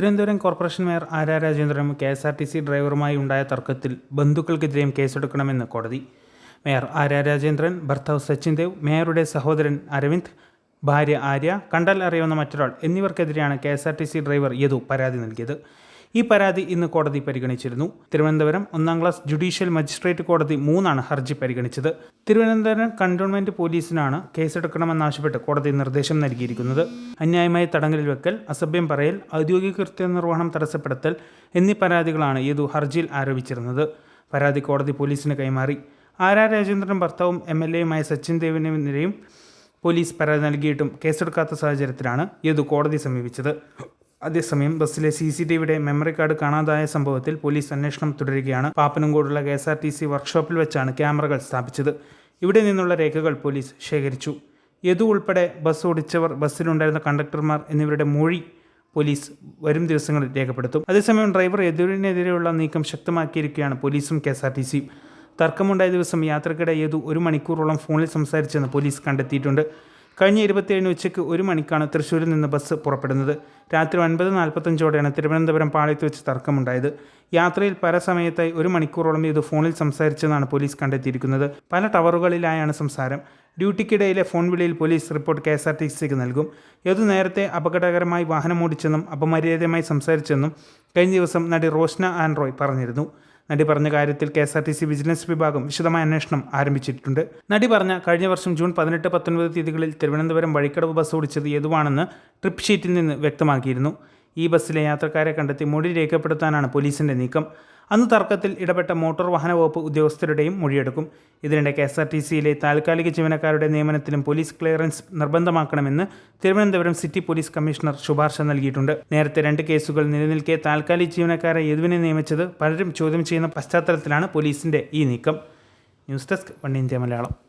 Thiruvananthapuram corporation mayor Arya രാജേന്ദ്രനും K S R T C ഡ്രൈവറുമായി ഉണ്ടായ തർക്കത്തിൽ ബന്ധുക്കൾക്കെതിരെയും കേസെടുക്കണമെന്ന് കോടതി. മേയർ ആരാ രാജേന്ദ്രൻ ഭർത്താവ് സച്ചിൻ ദേവ് മേയറുടെ സഹോദരൻ അരവിന്ദ് ഭാര്യ ആര്യ കണ്ടാൽ അറിയാവുന്ന മറ്റൊരാൾ എന്നിവർക്കെതിരെയാണ് K S R T C driver Yadu പരാതി നൽകിയത്. ഈ പരാതി ഇന്ന് കോടതി പരിഗണിച്ചിരുന്നു. തിരുവനന്തപുരം ഒന്നാം ക്ലാസ് ജുഡീഷ്യൽ മജിസ്ട്രേറ്റ് കോടതി മൂന്നാണ് ഹർജി പരിഗണിച്ചത്. തിരുവനന്തപുരം കണ്ടോൺമെന്റ് പോലീസിനാണ് കേസെടുക്കണമെന്നാവശ്യപ്പെട്ട് കോടതി നിർദ്ദേശം നൽകിയിരിക്കുന്നത്. അന്യായമായി തടങ്കലിൽ വെക്കൽ അസഭ്യം പറയൽ ഔദ്യോഗിക കൃത്യനിർവഹണം തടസ്സപ്പെടുത്തൽ എന്നീ പരാതികളാണ് യദു ഹർജിയിൽ ആരോപിച്ചിരുന്നത്. പരാതി കോടതി പോലീസിന് കൈമാറി. ആർ ആർ രാജേന്ദ്രൻ ഭർത്താവും എം എൽ എയുമായ സച്ചിൻ ദേവിനെതിരെയും പോലീസ് പരാതി നൽകിയിട്ടും കേസെടുക്കാത്ത സാഹചര്യത്തിലാണ് യദു കോടതി സമീപിച്ചത്. അതേസമയം ബസ്സിലെ സി സി ടി വിയുടെ മെമ്മറി കാർഡ് കാണാതായ സംഭവത്തിൽ പോലീസ് അന്വേഷണം തുടരുകയാണ്. പാപ്പനംകോടുള്ള K S R T C വർക്ക്ഷോപ്പിൽ വെച്ചാണ് ക്യാമറകൾ സ്ഥാപിച്ചത്. ഇവിടെ നിന്നുള്ള രേഖകൾ പോലീസ് ശേഖരിച്ചു. യദു ഉൾപ്പെടെ ബസ് ഓടിച്ചവർ ബസ്സിലുണ്ടായിരുന്ന കണ്ടക്ടർമാർ എന്നിവരുടെ മൊഴി പോലീസ് വരും ദിവസങ്ങളിൽ രേഖപ്പെടുത്തും. അതേസമയം ഡ്രൈവർ യദുവിനെതിരെയുള്ള നീക്കം ശക്തമാക്കിയിരിക്കുകയാണ് പോലീസും കെ എസ് ആർ ടി സിയും തർക്കമുണ്ടായ ദിവസം യാത്രക്കിടെ യദു ഒരു മണിക്കൂറോളം ഫോണിൽ സംസാരിച്ചെന്ന് പോലീസ് കണ്ടെത്തിയിട്ടുണ്ട്. കഴിഞ്ഞ ഇരുപത്തിയേഴിന് ഉച്ചയ്ക്ക് ഒരു മണിക്കാണ് തൃശ്ശൂരിൽ നിന്ന് ബസ് പുറപ്പെടുന്നത്. രാത്രി ഒൻപത് നാൽപ്പത്തഞ്ചോടെയാണ് തിരുവനന്തപുരം പാളയത്ത് വെച്ച് തർക്കമുണ്ടായത്. യാത്രയിൽ പല സമയത്തായി ഒരു മണിക്കൂറോളം ഇത് ഫോണിൽ സംസാരിച്ചെന്നാണ് പോലീസ് കണ്ടെത്തിയിരിക്കുന്നത്. പല ടവറുകളിലായാണ് സംസാരം. ഡ്യൂട്ടിക്കിടയിലെ phone വിളിയിൽ police report K S R T സിക്ക് നൽകും. ഏതു നേരത്തെ അപകടകരമായി വാഹനമോടിച്ചെന്നും അപമര്യാദയുമായി സംസാരിച്ചെന്നും കഴിഞ്ഞ ദിവസം നടി റോഷ്ന ആൻഡ്രോയ് പറഞ്ഞിരുന്നു. നടി പറഞ്ഞ കാര്യത്തിൽ K S R T C vigilance വിഭാഗം വിശദമായ അന്വേഷണം ആരംഭിച്ചിട്ടുണ്ട്. നടി പറഞ്ഞ കഴിഞ്ഞ വർഷം ജൂൺ പതിനെട്ട് പത്തൊൻപത് തീയതികളിൽ തിരുവനന്തപുരം വഴിക്കടവ് ബസ് ഓടിച്ചത് ഏതുവാണെന്ന് ട്രിപ്പ് ഷീറ്റിൽ നിന്ന് വ്യക്തമാക്കിയിരുന്നു. ഈ ബസ്സിലെ യാത്രക്കാരെ കണ്ടെത്തി മൊഴി രേഖപ്പെടുത്താനാണ് പോലീസിന്റെ നീക്കം. അന്ന് തർക്കത്തിൽ ഇടപെട്ട മോട്ടോർ വാഹന വകുപ്പ് ഉദ്യോഗസ്ഥരുടെയും മൊഴിയെടുക്കും. ഇതിനിടെ കെ എസ് ആർ ടി സിയിലെ താൽക്കാലിക ജീവനക്കാരുടെ നിയമനത്തിലും പോലീസ് ക്ലിയറൻസ് നിർബന്ധമാക്കണമെന്ന് തിരുവനന്തപുരം സിറ്റി പോലീസ് കമ്മീഷണർ ശുപാർശ നൽകിയിട്ടുണ്ട്. നേരത്തെ രണ്ട് കേസുകൾ നിലനിൽക്കെ താൽക്കാലിക ജീവനക്കാരെ യദുവിനെ നിയമിച്ചത് പലരും ചോദ്യം ചെയ്യുന്ന പശ്ചാത്തലത്തിലാണ് പോലീസിന്റെ ഈ നീക്കം. News desk one India Malayalam.